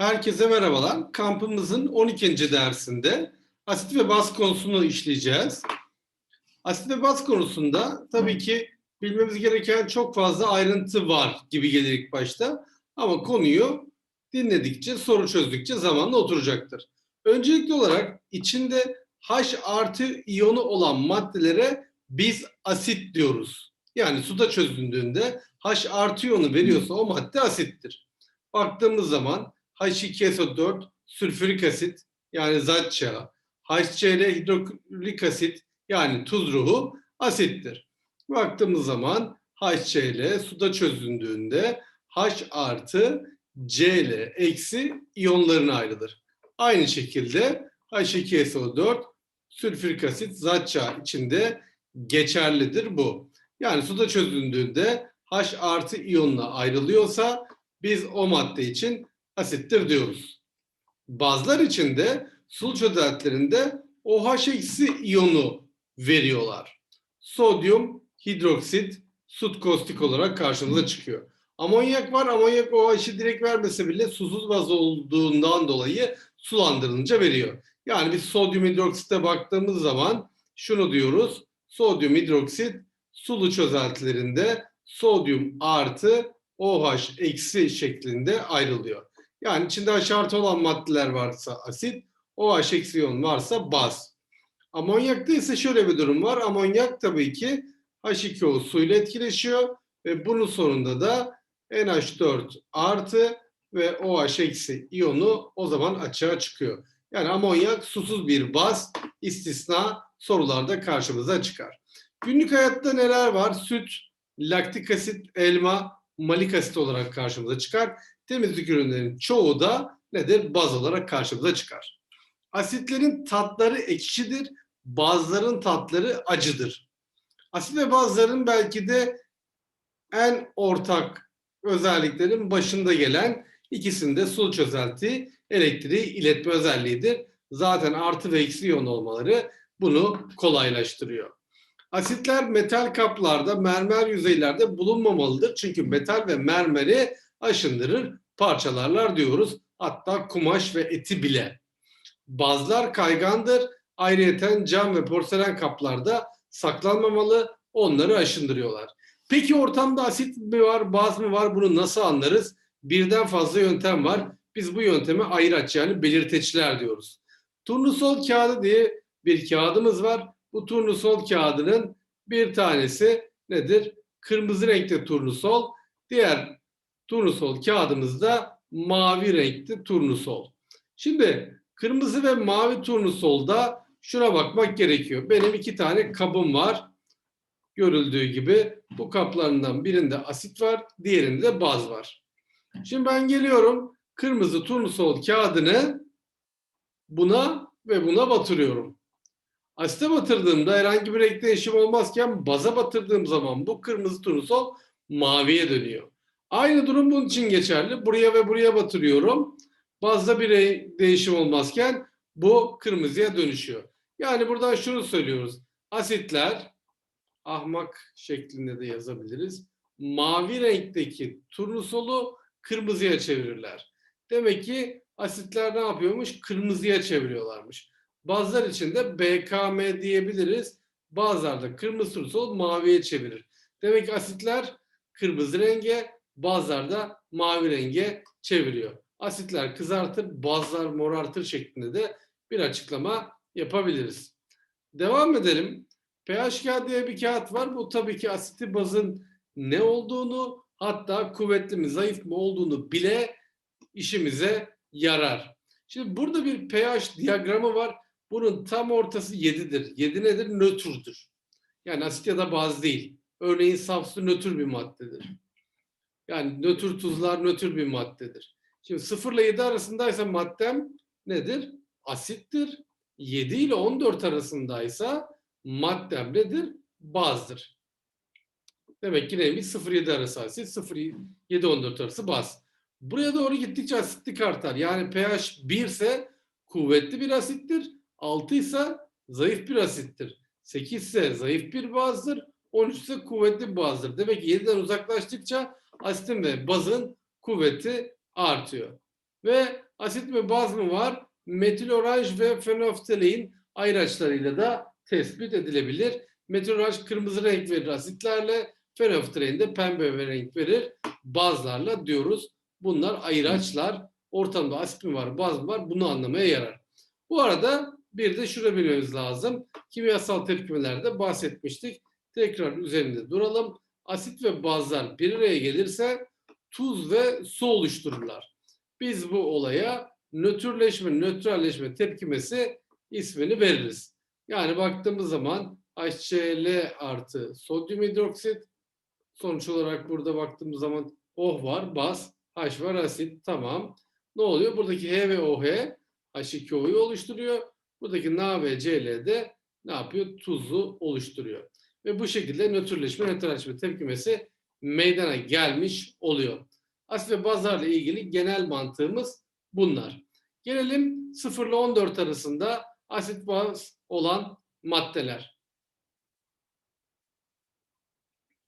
Herkese merhabalar. Kampımızın 12. dersinde asit ve baz konusunu işleyeceğiz. Asit ve baz konusunda tabii ki bilmemiz gereken çok fazla ayrıntı var gibi gelir ilk başta. Ama konuyu dinledikçe, soru çözdükçe zamanla oturacaktır. Öncelikli olarak içinde H artı iyonu olan maddelere biz asit diyoruz. Yani suda çözüldüğünde H artı iyonu veriyorsa o madde asittir. Baktığımız zaman H2SO4 sülfürik asit yani zat HCl hidroklorik asit yani tuz ruhu asittir. Baktığımız zaman HCl suda çözündüğünde H artı Cl eksi iyonlarına ayrılır. Aynı şekilde H2SO4 sülfürik asit zat içinde geçerlidir bu. Yani suda çözündüğünde H artı iyonuna ayrılıyorsa biz o madde için asittir diyoruz. Bazılar için de sulu çözeltilerinde OH eksi iyonu veriyorlar. Sodyum hidroksit sut kostik olarak karşımıza çıkıyor. Amonyak var. Amonyak OH'ı direkt vermese bile susuz baz olduğundan dolayı sulandırılınca veriyor. Yani biz sodyum hidroksite baktığımız zaman şunu diyoruz. Sodyum hidroksit sulu çözeltilerinde sodyum artı OH eksi şeklinde ayrılıyor. Yani içinde H artı olan maddeler varsa asit, OH eksi iyon varsa baz. Amonyakta ise şöyle bir durum var. Amonyak tabii ki H2O suyla etkileşiyor ve bunun sonunda da NH4 artı ve OH eksi iyonu o zaman açığa çıkıyor. Yani amonyak susuz bir baz istisna sorularda karşımıza çıkar. Günlük hayatta neler var? Süt, laktik asit, elma, malik asit olarak karşımıza çıkar. Temizlik ürünlerinin çoğu da nedir? Baz olarak karşımıza çıkar. Asitlerin tatları ekşidir, bazların tatları acıdır. Asit ve bazların belki de en ortak özelliklerin başında gelen ikisinde sulu çözelti, elektriği iletme özelliğidir. Zaten artı ve eksi iyon olmaları bunu kolaylaştırıyor. Asitler metal kaplarda, mermer yüzeylerde bulunmamalıdır. Çünkü metal ve mermeri aşındırır, parçalarlar diyoruz. Hatta kumaş ve eti bile. Bazlar kaygandır. Ayrıyeten cam ve porselen kaplarda saklanmamalı, onları aşındırıyorlar. Peki ortamda asit mi var, baz mı var bunu nasıl anlarız? Birden fazla yöntem var. Biz bu yönteme ayıraç yani belirteçler diyoruz. Turnusol kağıdı diye bir kağıdımız var. Bu turnusol kağıdının bir tanesi nedir? Kırmızı renkte turnusol. Diğer turnusol kağıdımızda mavi renkli turnusol. Şimdi kırmızı ve mavi turnusolda şuna bakmak gerekiyor. Benim iki tane kabım var. Görüldüğü gibi bu kaplarından birinde asit var, diğerinde de baz var. Şimdi ben geliyorum kırmızı turnusol kağıdını buna ve buna batırıyorum. Asite batırdığımda herhangi bir renk değişim olmazken baza batırdığım zaman bu kırmızı turnusol maviye dönüyor. Aynı durum bunun için geçerli. Buraya ve buraya batırıyorum. Bazda bir değişim olmazken bu kırmızıya dönüşüyor. Yani buradan şunu söylüyoruz. Asitler ahmak şeklinde de yazabiliriz. Mavi renkteki turnusolu kırmızıya çevirirler. Demek ki asitler ne yapıyormuş? Kırmızıya çeviriyorlarmış. Bazılar için de BKM diyebiliriz. Bazılarda kırmızı turnusol maviye çevirir. Demek ki asitler kırmızı renge, bazılarda mavi renge çeviriyor. Asitler kızartır, bazılar morartır şeklinde de bir açıklama yapabiliriz. Devam edelim. pH kağıdı diye bir kağıt var. Bu tabii ki asitli bazın ne olduğunu hatta kuvvetli mi zayıf mı olduğunu bile işimize yarar. Şimdi burada bir pH diyagramı var. Bunun tam ortası 7'dir. 7 nedir? Nötrdür. Yani asit ya da baz değil. Örneğin saf su nötr bir maddedir. Yani nötr tuzlar nötr bir maddedir. Şimdi 0 ile 7 arasındaysa maddem nedir? Asittir. 7 ile 14 arasındaysa maddem nedir? Bazdır. Demek ki neymiş? 0-7 arası asit, 0-7-14 arası baz. Buraya doğru gittikçe asitlik artar. Yani pH 1 ise kuvvetli bir asittir. 6 ise zayıf bir asittir. 8 ise zayıf bir bazdır. 13 ise kuvvetli bir bazdır. Demek ki 7'den uzaklaştıkça asitin ve bazın kuvveti artıyor. Ve asit ve baz mı var? Metil oranj ve fenoftalein ayraçlarıyla da tespit edilebilir. Metil oranj kırmızı renk verir asitlerle, fenoftalein de pembe renk verir bazlarla diyoruz. Bunlar ayraçlar. Ortamda asit mi var, baz mı var bunu anlamaya yarar. Bu arada bir de şunu bilmemiz lazım. Kimyasal tepkimelerde bahsetmiştik. Tekrar üzerinde duralım. Asit ve bazlar bir araya gelirse tuz ve su oluştururlar. Biz bu olaya nötrleşme, nötralleşme tepkimesi ismini veririz. Yani baktığımız zaman HCl artı sodyum hidroksit sonuç olarak burada baktığımız zaman OH var, baz, H var, asit. Tamam. Ne oluyor? Buradaki H ve OH H2O'yu oluşturuyor. Buradaki Na ve Cl de ne yapıyor? Tuzu oluşturuyor. Ve bu şekilde nötrleşme, nötrleşme tepkimesi meydana gelmiş oluyor. Asit ve bazlarla ilgili genel mantığımız bunlar. Gelelim 0 ile 14 arasında asit baz olan maddeler.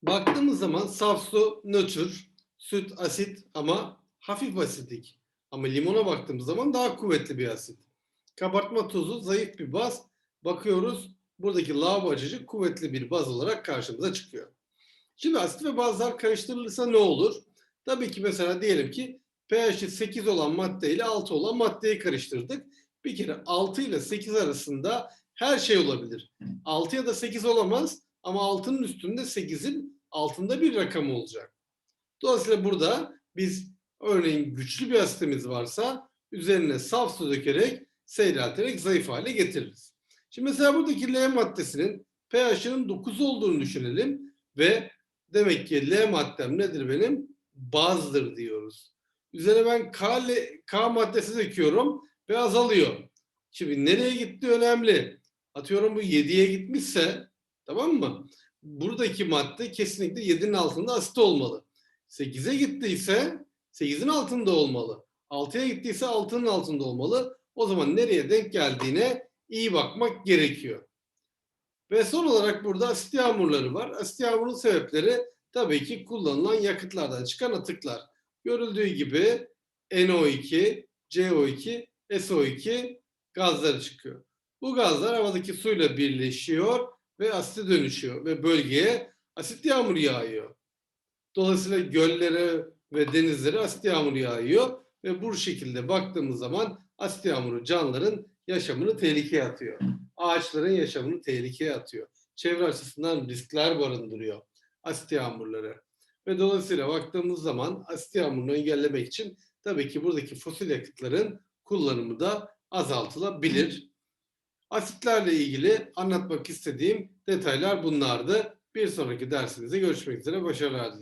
Baktığımız zaman saf su nötr, süt asit ama hafif asidik. Ama limona baktığımız zaman daha kuvvetli bir asit. Kabartma tozu zayıf bir baz. Bakıyoruz buradaki lavabo açıcı kuvvetli bir baz olarak karşımıza çıkıyor. Şimdi asit ve bazlar karıştırılırsa ne olur? Tabii ki mesela diyelim ki pH'i 8 olan madde ile 6 olan maddeyi karıştırdık. Bir kere 6 ile 8 arasında her şey olabilir. 6 ya da 8 olamaz ama 6'nın üstünde 8'in altında bir rakam olacak. Dolayısıyla burada biz örneğin güçlü bir asitimiz varsa üzerine saf su dökerek seyrelterek zayıf hale getiririz. Şimdi mesela buradaki L maddesinin pH'inin 9 olduğunu düşünelim ve demek ki L maddem nedir benim? Bazdır diyoruz. Üzerine ben K, K maddesi döküyorum ve azalıyor. Şimdi nereye gitti önemli. Atıyorum bu 7'ye gitmişse tamam mı? Buradaki madde kesinlikle 7'nin altında asit olmalı. 8'e gittiyse 8'in altında olmalı. 6'ya gittiyse 6'nın altında olmalı. O zaman nereye denk geldiğine iyi bakmak gerekiyor. Ve son olarak burada asit yağmurları var. Asit yağmurun sebepleri tabii ki kullanılan yakıtlardan çıkan atıklar. Görüldüğü gibi NO2, CO2, SO2 gazları çıkıyor. Bu gazlar havadaki suyla birleşiyor ve asite dönüşüyor ve bölgeye asit yağmur yağıyor. Dolayısıyla göllere ve denizlere asit yağmur yağıyor ve bu şekilde baktığımız zaman asit yağmuru canlıların yaşamını tehlikeye atıyor. Ağaçların yaşamını tehlikeye atıyor. Çevre açısından riskler barındırıyor asit yağmurları. Ve dolayısıyla baktığımız zaman asit yağmurunu engellemek için tabii ki buradaki fosil yakıtların kullanımı da azaltılabilir. Asitlerle ilgili anlatmak istediğim detaylar bunlardı. Bir sonraki dersimizde görüşmek üzere. Başarılar dilerim.